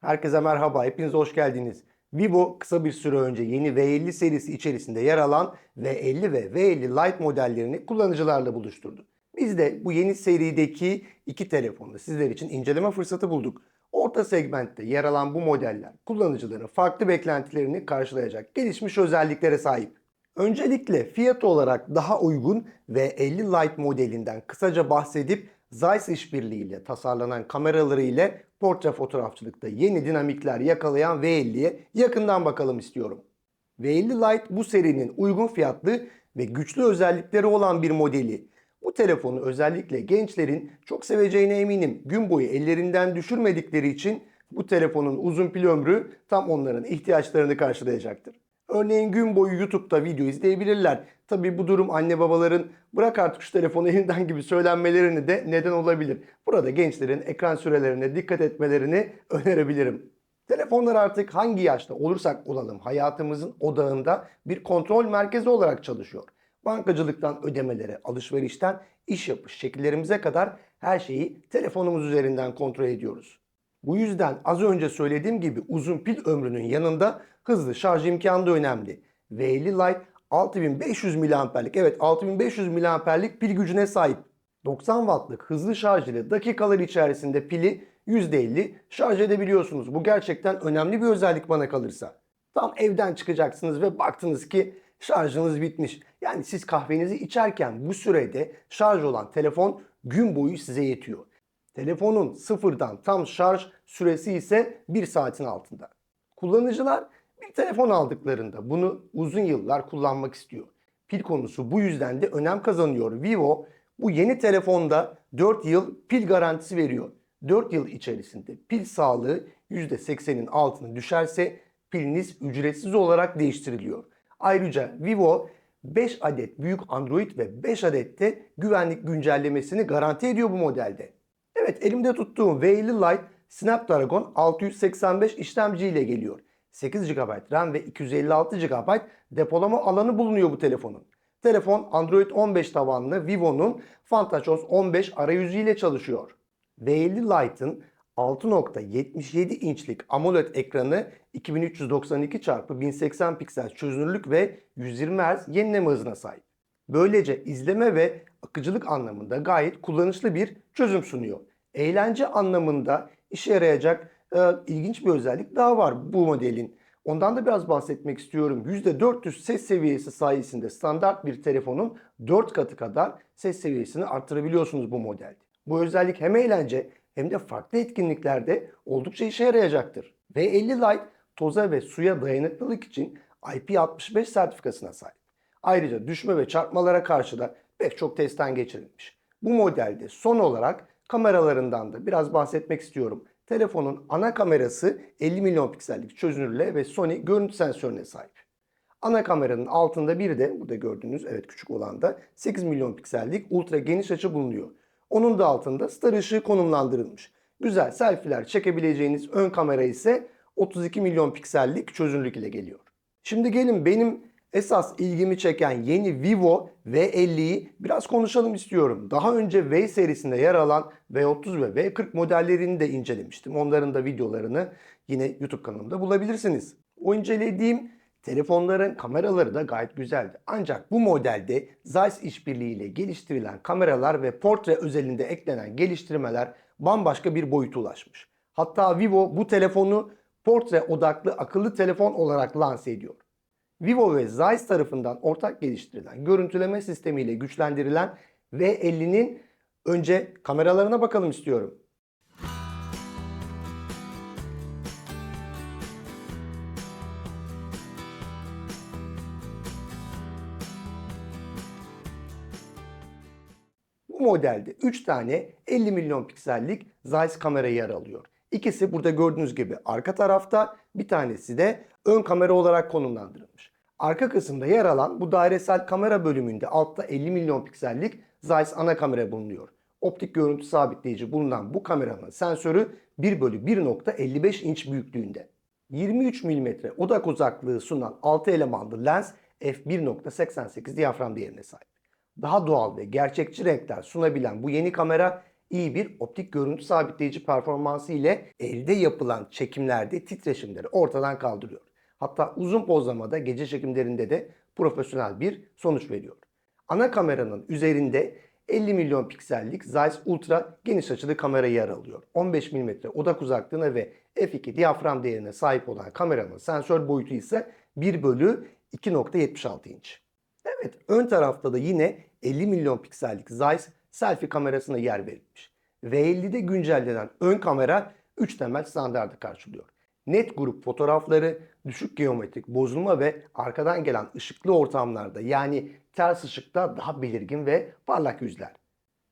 Herkese merhaba, hepiniz hoş geldiniz. Vivo kısa bir süre önce yeni V50 serisi içerisinde yer alan V50 ve V50 Lite modellerini kullanıcılarla buluşturdu. Biz de bu yeni serideki iki telefonu sizler için inceleme fırsatı bulduk. Orta segmentte yer alan bu modeller kullanıcıların farklı beklentilerini karşılayacak gelişmiş özelliklere sahip. Öncelikle fiyat olarak daha uygun V50 Lite modelinden kısaca bahsedip Zeiss işbirliğiyle tasarlanan kameraları ile portre fotoğrafçılıkta yeni dinamikler yakalayan V50'ye yakından bakalım istiyorum. V50 Lite bu serinin uygun fiyatlı ve güçlü özellikleri olan bir modeli. Bu telefonu özellikle gençlerin çok seveceğine eminim. Gün boyu ellerinden düşürmedikleri için bu telefonun uzun pil ömrü tam onların ihtiyaçlarını karşılayacaktır. Örneğin gün boyu YouTube'da video izleyebilirler. Tabi bu durum anne babaların bırak artık şu telefonu elinden gibi söylenmelerini de neden olabilir. Burada gençlerin ekran sürelerine dikkat etmelerini önerebilirim. Telefonlar artık hangi yaşta olursak olalım hayatımızın odağında bir kontrol merkezi olarak çalışıyor. Bankacılıktan ödemelere, alışverişten iş yapış şekillerimize kadar her şeyi telefonumuz üzerinden kontrol ediyoruz. Bu yüzden az önce söylediğim gibi uzun pil ömrünün yanında hızlı şarj imkanı da önemli. V50 Lite 6500 mAh'lik evet 6500 mAh'lik pil gücüne sahip. 90 wattlık hızlı şarj ile dakikalar içerisinde pili %50 şarj edebiliyorsunuz. Bu gerçekten önemli bir özellik bana kalırsa. Tam evden çıkacaksınız ve baktınız ki şarjınız bitmiş. Yani siz kahvenizi içerken bu sürede şarj olan telefon gün boyu size yetiyor. Telefonun sıfırdan tam şarj süresi ise 1 saatin altında. Kullanıcılar bir telefon aldıklarında bunu uzun yıllar kullanmak istiyor. Pil konusu bu yüzden de önem kazanıyor. Vivo bu yeni telefonda 4 yıl pil garantisi veriyor. 4 yıl içerisinde pil sağlığı %80'in altına düşerse piliniz ücretsiz olarak değiştiriliyor. Ayrıca Vivo 5 adet büyük Android ve 5 adet de güvenlik güncellemesini garanti ediyor bu modelde. Evet elimde tuttuğum V50 Lite Snapdragon 685 işlemci ile geliyor. 8 GB RAM ve 256 GB depolama alanı bulunuyor bu telefonun. Telefon Android 15 tabanlı Vivo'nun FantaCHOS 15 arayüzü ile çalışıyor. V50 Lite'ın 6.77 inçlik AMOLED ekranı 2392 x 1080 piksel çözünürlük ve 120 Hz yenileme hızına sahip. Böylece izleme ve akıcılık anlamında gayet kullanışlı bir çözüm sunuyor. Eğlence anlamında işe yarayacak e, ilginç bir özellik daha var bu modelin. Ondan da biraz bahsetmek istiyorum. %400 ses seviyesi sayesinde standart bir telefonun 4 katı kadar ses seviyesini arttırabiliyorsunuz bu modelde. Bu özellik hem eğlence hem de farklı etkinliklerde oldukça işe yarayacaktır. V50 Lite toza ve suya dayanıklılık için IP65 sertifikasına sahip. Ayrıca düşme ve çarpmalara karşı da pek çok testten geçirilmiş. Bu modelde son olarak kameralarından da biraz bahsetmek istiyorum. Telefonun ana kamerası 50 milyon piksellik çözünürlüğe ve Sony görüntü sensörüne sahip. Ana kameranın altında bir de burada gördüğünüz evet küçük olan da 8 milyon piksellik ultra geniş açı bulunuyor. Onun da altında star ışığı konumlandırılmış. Güzel selfie'ler çekebileceğiniz ön kamera ise 32 milyon piksellik çözünürlük ile geliyor. Şimdi gelin benim esas ilgimi çeken yeni Vivo V50'yi biraz konuşalım istiyorum. Daha önce V serisinde yer alan V30 ve V40 modellerini de incelemiştim. Onların da videolarını yine YouTube kanalımda bulabilirsiniz. O incelediğim telefonların kameraları da gayet güzeldi. Ancak bu modelde Zeiss işbirliğiyle geliştirilen kameralar ve portre özelinde eklenen geliştirmeler bambaşka bir boyuta ulaşmış. Hatta Vivo bu telefonu portre odaklı akıllı telefon olarak lanse ediyor. Vivo ve Zeiss tarafından ortak geliştirilen görüntüleme sistemiyle güçlendirilen V50'nin önce kameralarına bakalım istiyorum. Bu modelde 3 tane 50 milyon piksellik Zeiss kamera yer alıyor. İkisi burada gördüğünüz gibi arka tarafta, bir tanesi de ön kamera olarak konumlandırılmış. Arka kısımda yer alan bu dairesel kamera bölümünde altta 50 milyon piksellik Zeiss ana kamera bulunuyor. Optik görüntü sabitleyici bulunan bu kameranın sensörü 1 bölü 1.55 inç büyüklüğünde. 23 mm odak uzaklığı sunan 6 elemanlı lens f1.88 diyafram değerine sahip. Daha doğal ve gerçekçi renkler sunabilen bu yeni kamera iyi bir optik görüntü sabitleyici performansı ile elde yapılan çekimlerde titreşimleri ortadan kaldırıyor. Hatta uzun pozlamada gece çekimlerinde de profesyonel bir sonuç veriyor. Ana kameranın üzerinde 50 milyon piksellik Zeiss Ultra geniş açılı kamera yer alıyor. 15 mm odak uzaklığına ve f2 diyafram değerine sahip olan kameranın sensör boyutu ise 1 bölü 2.76 inç. Evet ön tarafta da yine 50 milyon piksellik Zeiss selfie kamerasına yer verilmiş. V50'de güncellenen ön kamera 3 temel standardı karşılıyor. Net grup fotoğrafları, düşük geometrik bozulma ve arkadan gelen ışıklı ortamlarda yani ters ışıkta daha belirgin ve parlak yüzler.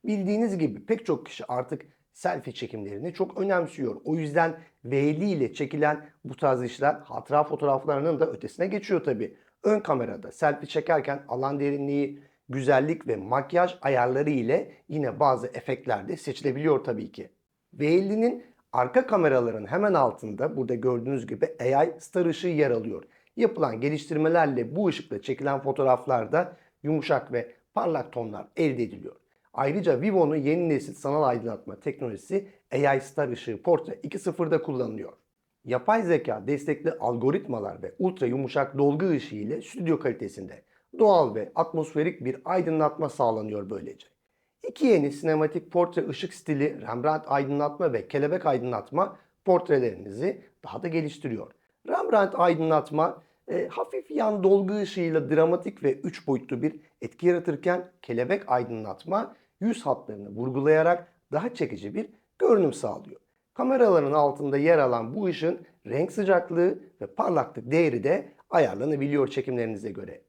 Bildiğiniz gibi pek çok kişi artık selfie çekimlerini çok önemsiyor. O yüzden V50 ile çekilen bu tarz işler hatıra fotoğraflarının da ötesine geçiyor tabi. Ön kamerada selfie çekerken alan derinliği, güzellik ve makyaj ayarları ile yine bazı efektler de seçilebiliyor tabii ki. V50'nin arka kameraların hemen altında burada gördüğünüz gibi AI star ışığı yer alıyor. Yapılan geliştirmelerle bu ışıkla çekilen fotoğraflarda yumuşak ve parlak tonlar elde ediliyor. Ayrıca Vivo'nun yeni nesil sanal aydınlatma teknolojisi AI Star ışığı Portre 2.0'da kullanılıyor. Yapay zeka destekli algoritmalar ve ultra yumuşak dolgu ışığı ile stüdyo kalitesinde doğal ve atmosferik bir aydınlatma sağlanıyor böylece. İki yeni sinematik portre ışık stili Rembrandt aydınlatma ve kelebek aydınlatma portrelerinizi daha da geliştiriyor. Rembrandt aydınlatma e, hafif yan dolgu ışığıyla dramatik ve üç boyutlu bir etki yaratırken kelebek aydınlatma yüz hatlarını vurgulayarak daha çekici bir görünüm sağlıyor. Kameraların altında yer alan bu ışın renk sıcaklığı ve parlaklık değeri de ayarlanabiliyor çekimlerinize göre.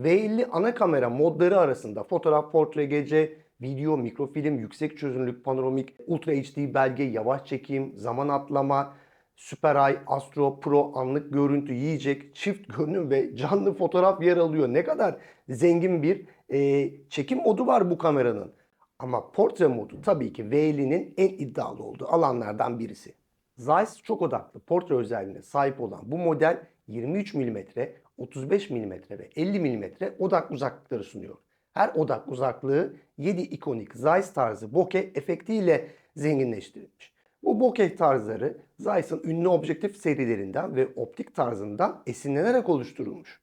V50 ana kamera modları arasında fotoğraf, portre, gece, video, mikrofilm, yüksek çözünürlük, panoramik, ultra HD belge, yavaş çekim, zaman atlama, Super Eye, Astro Pro, anlık görüntü, yiyecek, çift görünüm ve canlı fotoğraf yer alıyor. Ne kadar zengin bir e, çekim modu var bu kameranın. Ama portre modu tabii ki V50'nin en iddialı olduğu alanlardan birisi. Zeiss çok odaklı portre özelliğine sahip olan bu model 23 mm, 35 mm ve 50 mm odak uzaklıkları sunuyor. Her odak uzaklığı 7 ikonik Zeiss tarzı bokeh efektiyle zenginleştirilmiş. Bu bokeh tarzları Zeiss'ın ünlü objektif serilerinden ve optik tarzından esinlenerek oluşturulmuş.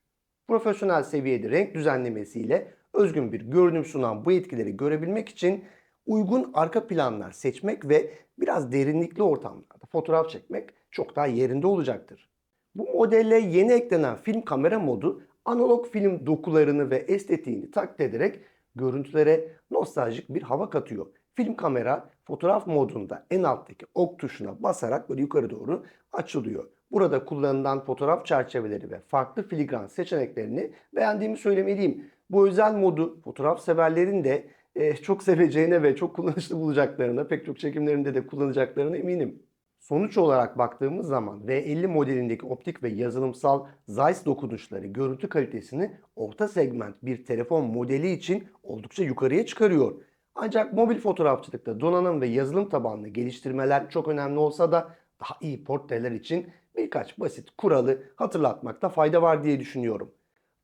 Profesyonel seviyede renk düzenlemesiyle özgün bir görünüm sunan bu etkileri görebilmek için uygun arka planlar seçmek ve biraz derinlikli ortamlarda fotoğraf çekmek çok daha yerinde olacaktır. Bu modelle yeni eklenen film kamera modu analog film dokularını ve estetiğini taklit ederek görüntülere nostaljik bir hava katıyor. Film kamera fotoğraf modunda en alttaki ok tuşuna basarak böyle yukarı doğru açılıyor. Burada kullanılan fotoğraf çerçeveleri ve farklı filigran seçeneklerini beğendiğimi söylemeliyim. Bu özel modu fotoğraf severlerin de e, çok seveceğine ve çok kullanışlı bulacaklarına, pek çok çekimlerinde de kullanacaklarına eminim. Sonuç olarak baktığımız zaman V50 modelindeki optik ve yazılımsal Zeiss dokunuşları görüntü kalitesini orta segment bir telefon modeli için oldukça yukarıya çıkarıyor. Ancak mobil fotoğrafçılıkta donanım ve yazılım tabanlı geliştirmeler çok önemli olsa da daha iyi portreler için birkaç basit kuralı hatırlatmakta fayda var diye düşünüyorum.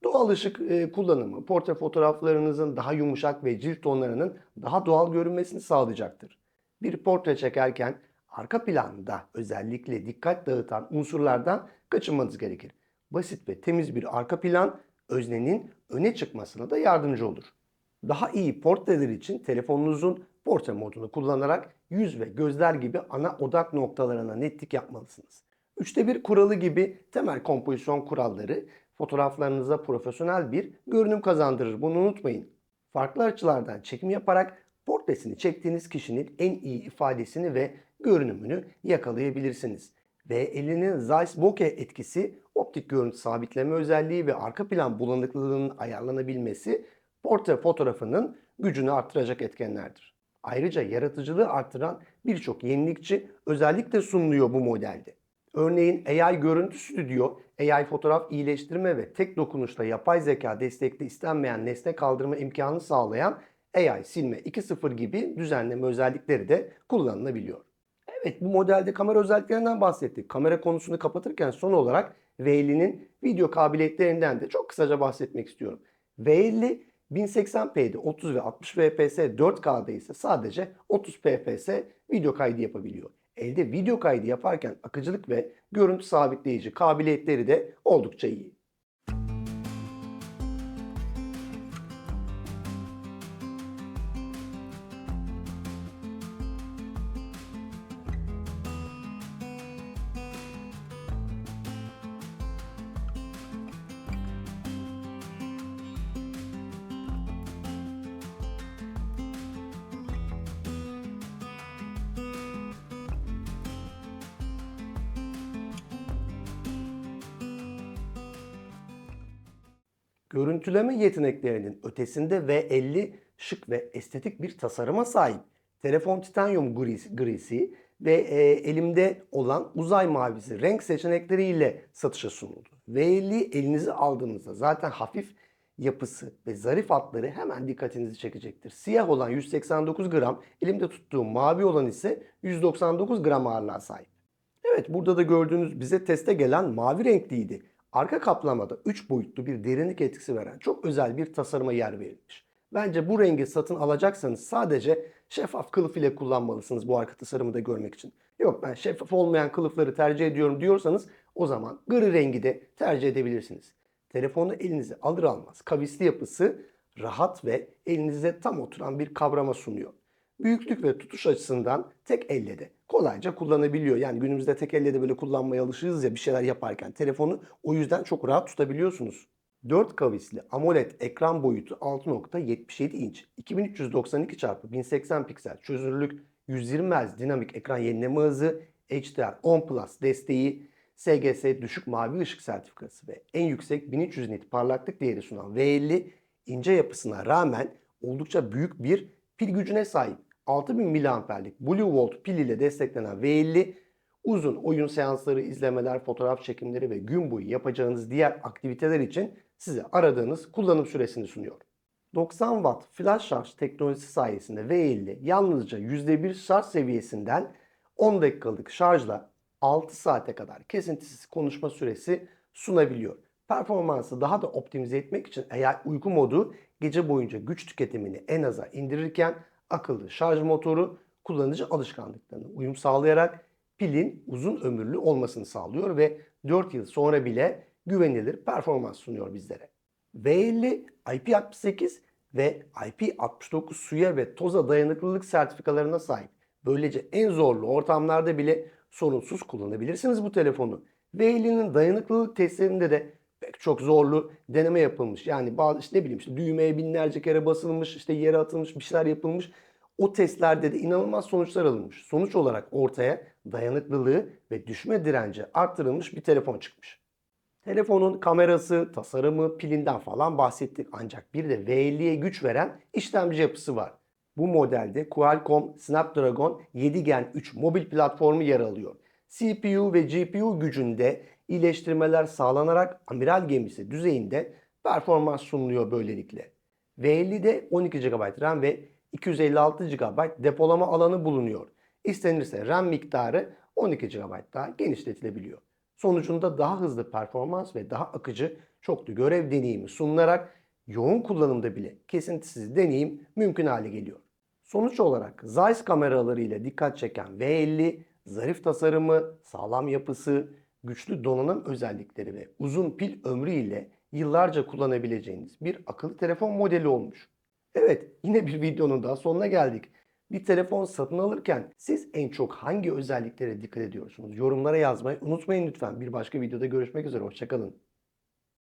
Doğal ışık e, kullanımı portre fotoğraflarınızın daha yumuşak ve cilt tonlarının daha doğal görünmesini sağlayacaktır. Bir portre çekerken arka planda özellikle dikkat dağıtan unsurlardan kaçınmanız gerekir. Basit ve temiz bir arka plan öznenin öne çıkmasına da yardımcı olur. Daha iyi portreler için telefonunuzun portre modunu kullanarak yüz ve gözler gibi ana odak noktalarına netlik yapmalısınız. Üçte bir kuralı gibi temel kompozisyon kuralları fotoğraflarınıza profesyonel bir görünüm kazandırır. Bunu unutmayın. Farklı açılardan çekim yaparak portresini çektiğiniz kişinin en iyi ifadesini ve görünümünü yakalayabilirsiniz. Ve elinin Zeiss bokeh etkisi, optik görüntü sabitleme özelliği ve arka plan bulanıklılığının ayarlanabilmesi portre fotoğrafının gücünü arttıracak etkenlerdir. Ayrıca yaratıcılığı arttıran birçok yenilikçi özellik de sunuluyor bu modelde. Örneğin AI Görüntü Stüdyo, AI fotoğraf iyileştirme ve tek dokunuşla yapay zeka destekli istenmeyen nesne kaldırma imkanı sağlayan AI Silme 2.0 gibi düzenleme özellikleri de kullanılabiliyor. Evet bu modelde kamera özelliklerinden bahsettik. Kamera konusunu kapatırken son olarak V50'nin video kabiliyetlerinden de çok kısaca bahsetmek istiyorum. V50 1080p'de 30 ve 60 fps 4K'da ise sadece 30 fps video kaydı yapabiliyor. Elde video kaydı yaparken akıcılık ve görüntü sabitleyici kabiliyetleri de oldukça iyi. Görüntüleme yeteneklerinin ötesinde V50 şık ve estetik bir tasarıma sahip. Telefon titanyum grisi, grisi ve e, elimde olan uzay mavisi renk seçenekleriyle satışa sunuldu. V50 elinize aldığınızda zaten hafif yapısı ve zarif hatları hemen dikkatinizi çekecektir. Siyah olan 189 gram, elimde tuttuğum mavi olan ise 199 gram ağırlığa sahip. Evet burada da gördüğünüz bize teste gelen mavi renkliydi. Arka kaplamada 3 boyutlu bir derinlik etkisi veren çok özel bir tasarıma yer verilmiş. Bence bu rengi satın alacaksanız sadece şeffaf kılıf ile kullanmalısınız bu arka tasarımı da görmek için. Yok ben şeffaf olmayan kılıfları tercih ediyorum diyorsanız o zaman gri rengi de tercih edebilirsiniz. Telefonu elinize alır almaz kavisli yapısı rahat ve elinize tam oturan bir kavrama sunuyor. Büyüklük ve tutuş açısından tek elle de kolayca kullanabiliyor. Yani günümüzde tek elle de böyle kullanmaya alışığız ya bir şeyler yaparken telefonu o yüzden çok rahat tutabiliyorsunuz. 4 kavisli AMOLED ekran boyutu 6.77 inç, 2392 x 1080 piksel çözünürlük, 120 Hz dinamik ekran yenileme hızı, HDR10 Plus desteği, SGS düşük mavi ışık sertifikası ve en yüksek 1300 nit parlaklık değeri sunan V50 ince yapısına rağmen oldukça büyük bir pil gücüne sahip. 6000 mAh'lik Blue Volt pil ile desteklenen V50 uzun oyun seansları, izlemeler, fotoğraf çekimleri ve gün boyu yapacağınız diğer aktiviteler için size aradığınız kullanım süresini sunuyor. 90 Watt flash şarj teknolojisi sayesinde V50 yalnızca %1 şarj seviyesinden 10 dakikalık şarjla 6 saate kadar kesintisiz konuşma süresi sunabiliyor. Performansı daha da optimize etmek için eğer uyku modu gece boyunca güç tüketimini en aza indirirken akıllı şarj motoru kullanıcı alışkanlıklarına uyum sağlayarak pilin uzun ömürlü olmasını sağlıyor ve 4 yıl sonra bile güvenilir performans sunuyor bizlere. V50 IP68 ve IP69 suya ve toza dayanıklılık sertifikalarına sahip. Böylece en zorlu ortamlarda bile sorunsuz kullanabilirsiniz bu telefonu. V50'nin dayanıklılık testlerinde de çok zorlu deneme yapılmış. Yani bazı işte ne bileyim işte düğmeye binlerce kere basılmış, işte yere atılmış bir şeyler yapılmış. O testlerde de inanılmaz sonuçlar alınmış. Sonuç olarak ortaya dayanıklılığı ve düşme direnci arttırılmış bir telefon çıkmış. Telefonun kamerası, tasarımı, pilinden falan bahsettik. Ancak bir de V50'ye güç veren işlemci yapısı var. Bu modelde Qualcomm Snapdragon 7 Gen 3 mobil platformu yer alıyor. CPU ve GPU gücünde iyileştirmeler sağlanarak amiral gemisi düzeyinde performans sunuluyor böylelikle. V50'de 12 GB RAM ve 256 GB depolama alanı bulunuyor. İstenirse RAM miktarı 12 GB daha genişletilebiliyor. Sonucunda daha hızlı performans ve daha akıcı çoklu görev deneyimi sunularak yoğun kullanımda bile kesintisiz deneyim mümkün hale geliyor. Sonuç olarak Zeiss kameraları ile dikkat çeken V50, zarif tasarımı, sağlam yapısı, güçlü donanım özellikleri ve uzun pil ömrü ile yıllarca kullanabileceğiniz bir akıllı telefon modeli olmuş. Evet, yine bir videonun daha sonuna geldik. Bir telefon satın alırken siz en çok hangi özelliklere dikkat ediyorsunuz? Yorumlara yazmayı unutmayın lütfen. Bir başka videoda görüşmek üzere. Hoşçakalın.